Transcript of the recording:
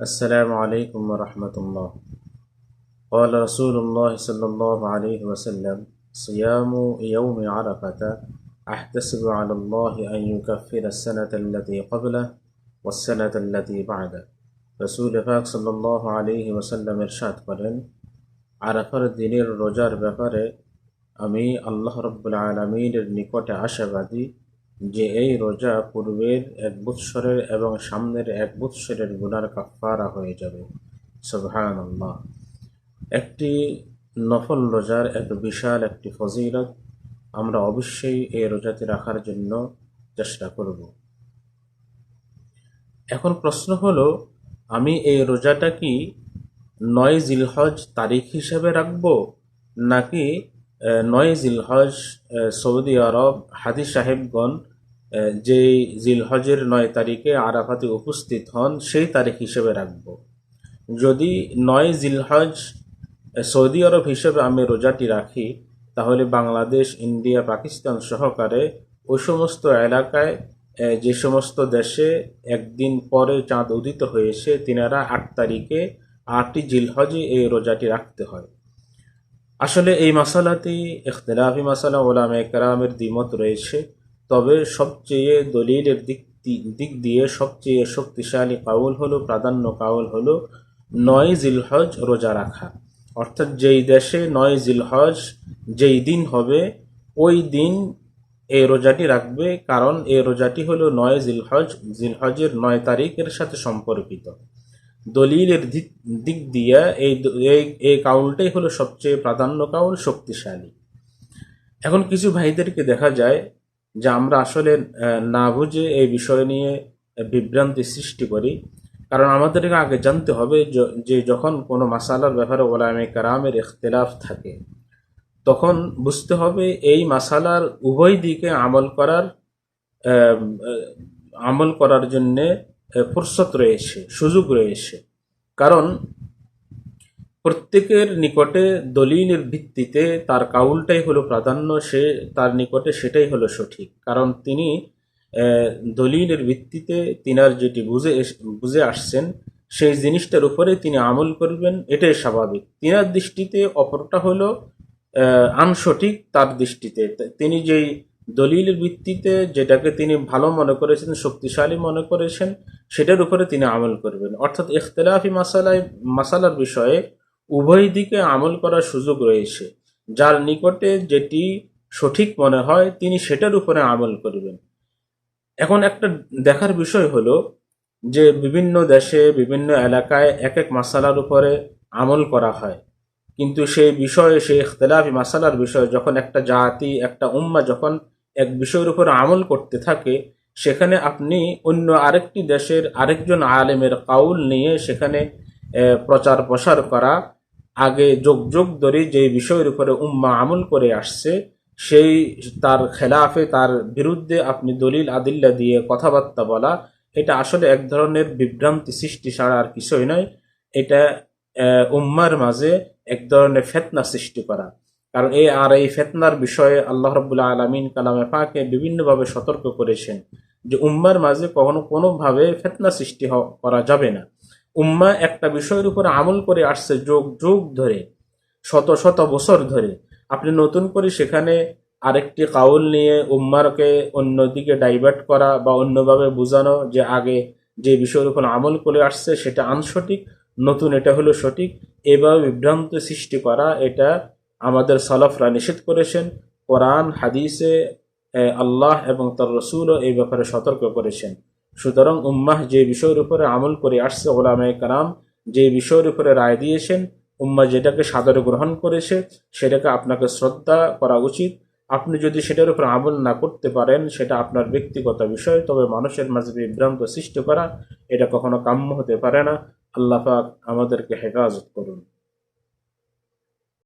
السلام عليكم ورحمة الله قال رسول الله صلى الله عليه وسلم صيام يوم عرفة أحتسب على الله أن يكفر السنة التي قبله والسنة التي بعده রসুল পাক সাল্লাহ আলী ওসাল্লাম এরশাদ করেন আরাফার দিনের রোজার ব্যাপারে আমি আল্লাহ রব্বুল আলমিনের নিকটে আশাবাদী যে এই রোজা পূর্বের এক বৎসরের এবং সামনের এক বৎসরের গুনার কাফারা হয়ে যাবে। সুবহান আল্লাহ একটি নফল রোজার এত বিশাল একটি ফজিলত আমরা অবশ্যই এই রোজাতে রাখার জন্য চেষ্টা করব। এখন প্রশ্ন হলো, আমি এই রোজাটা কি নয় জিলহজ তারিখ হিসেবে রাখব নাকি নয় জিলহজ সৌদি আরব হাদি সাহেবগণ যেই জিলহজের নয় তারিখে আরাফাতে উপস্থিত হন, সেই তারিখ হিসেবে রাখব। যদি নয় জিলহজ সৌদি আরব হিসেবে আমি রোজাটি রাখি, তাহলে বাংলাদেশ, ইন্ডিয়া, পাকিস্তান সহকারে ওই সমস্ত এলাকায় যে সমস্ত দেশে একদিন পরে চাঁদ উদিত হয়েছে, তিনারা আট তারিখে আটটি জিলহজে এই রোজাটি রাখতে হয়। আসলে এই মশালাটি ইখতলাফি মশালা ওলামে কেরামের দ্বিমত রয়েছে। তবে সবচেয়ে দলিলের দিক দিক দিয়ে সবচেয়ে শক্তিশালী কাউল হলো, প্রাধান্য কাউল হলো নয় জিলহজ রোজা রাখা। অর্থাৎ যেই দেশে নয় জিলহজ যেই দিন হবে, ওই দিন এই রোজাটি রাখবে, কারণ এই রোজাটি হলো নয় জিলহজ, জিলহজের নয় তারিখের সাথে সম্পর্কিত। দলিলের দিক দিয়ে এই এই কাউলটাই হলো সবচেয়ে প্রাধান্য কাউল, শক্তিশালী। এখন কিছু ভাইদেরকে দেখা যায় যে আমরা আসলে না বুঝে এই বিষয় নিয়ে বিভ্রান্তি সৃষ্টি করি। কারণ আমাদেরকে আগে জানতে হবে যে যখন কোনো মাসালার ব্যাপারে ওলামে কারামের ইখতলাফ থাকে, তখন বুঝতে হবে এই মাসালার উভয় দিকে আমল করার আমল করার জন্যে ফুরসত রয়েছে, সুযোগ রয়েছে। কারণ প্রত্যেকের নিকটে দলিলের ভিত্তিতে তার কাউলটাই হলো প্রাধান্য, সে তার নিকটে সেটাই হলো সঠিক। কারণ তিনি দলিলের ভিত্তিতে তিনার যেটি বুঝে বুঝে আসছেন, সেই জিনিসটার উপরে তিনি আমল করবেন, এটাই স্বাভাবিক। তিনার দৃষ্টিতে অপরটা হলো আনসঠিক তার দৃষ্টিতে। তিনি যেই দলিলের ভিত্তিতে যেটাকে তিনি ভালো মনে করেছেন, শক্তিশালী মনে করেছেন, সেটার উপরে তিনি আমল করবেন। অর্থাৎ ইখতলাফি মাসালায়, মাসালার বিষয়ে উভয় দিকে আমল করার সুযোগ রয়েছে। যার নিকটে যেটি সঠিক মনে হয়, তিনি সেটার উপরে আমল করবেন। এখন একটা দেখার বিষয় হলো যে বিভিন্ন দেশে, বিভিন্ন এলাকায় এক এক মাসালার উপরে আমল করা হয়। কিন্তু সেই বিষয়ে, সেই ইখতলাফি মাসালার বিষয়ে যখন একটা জাতি, একটা উম্মা যখন এক বিষয়ের উপর আমল করতে থাকে, সেখানে আপনি অন্য আরেকটি দেশের আরেকজন আলেমের কাউল নিয়ে সেখানে প্রচার প্রসার করা, আগে যোগ যোগ ধরে যে বিষয়ের উপরে উম্মা আমল করে আসছে, সেই তার খেলাফে তার বিরুদ্ধে আপনি দলিল আদিল্লা দিয়ে কথাবার্তা বলা, এটা আসলে এক ধরনের বিভ্রান্তি সৃষ্টি ছাড়া আর কিছুই নয়। এটা উম্মার মাঝে এক ধরনের ফেতনা সৃষ্টি করা। কারণ এই আর এই ফেতনার বিষয়ে আল্লাহ রবুল্লাহ আলমিন কালামে পাকে বিভিন্নভাবে সতর্ক করেছেন যে উম্মার মাঝে কখনো কোনোভাবে ফেতনা সৃষ্টি করা যাবে না। উম্মা একটা বিষয়ের উপর আমল করে আসছে যোগ যোগ ধরে, শত শত বছর ধরে। আপনি নতুন করে সেখানে আরেকটি কাউল নিয়ে উম্মারকে অন্যদিকে ডাইভার্ট করা বা অন্যভাবে বোঝানো যে আগে যে বিষয়ের উপর আমল করে আসছে সেটা আনসঠিক, নতুন এটা হলো সঠিক, এভাবে বিভ্রান্ত সৃষ্টি করা এটা আমাদের সালাফরা নিষেধ করেছেন, কোরআন, হাদিসে আল্লাহ এবং তার রসুলও এই ব্যাপারে সতর্ক করেছেন। সুতরাং উম্মাহ যে বিষয়ের উপরে আমল করে আসছে ওলামায় কারাম, যে বিষয়ের উপরে রায় দিয়েছেন উম্মা যেটাকে সাদরে গ্রহণ করেছে, সেটাকে আপনাকে শ্রদ্ধা করা উচিত। আপনি যদি সেটার উপর আমল না করতে পারেন, সেটা আপনার ব্যক্তিগত বিষয়, তবে মানুষের মাঝে বিভ্রান্ত সৃষ্টি করা, এটা কখনো কাম্য হতে পারে না। আল্লাহ আমাদেরকে হেফাজত করুন।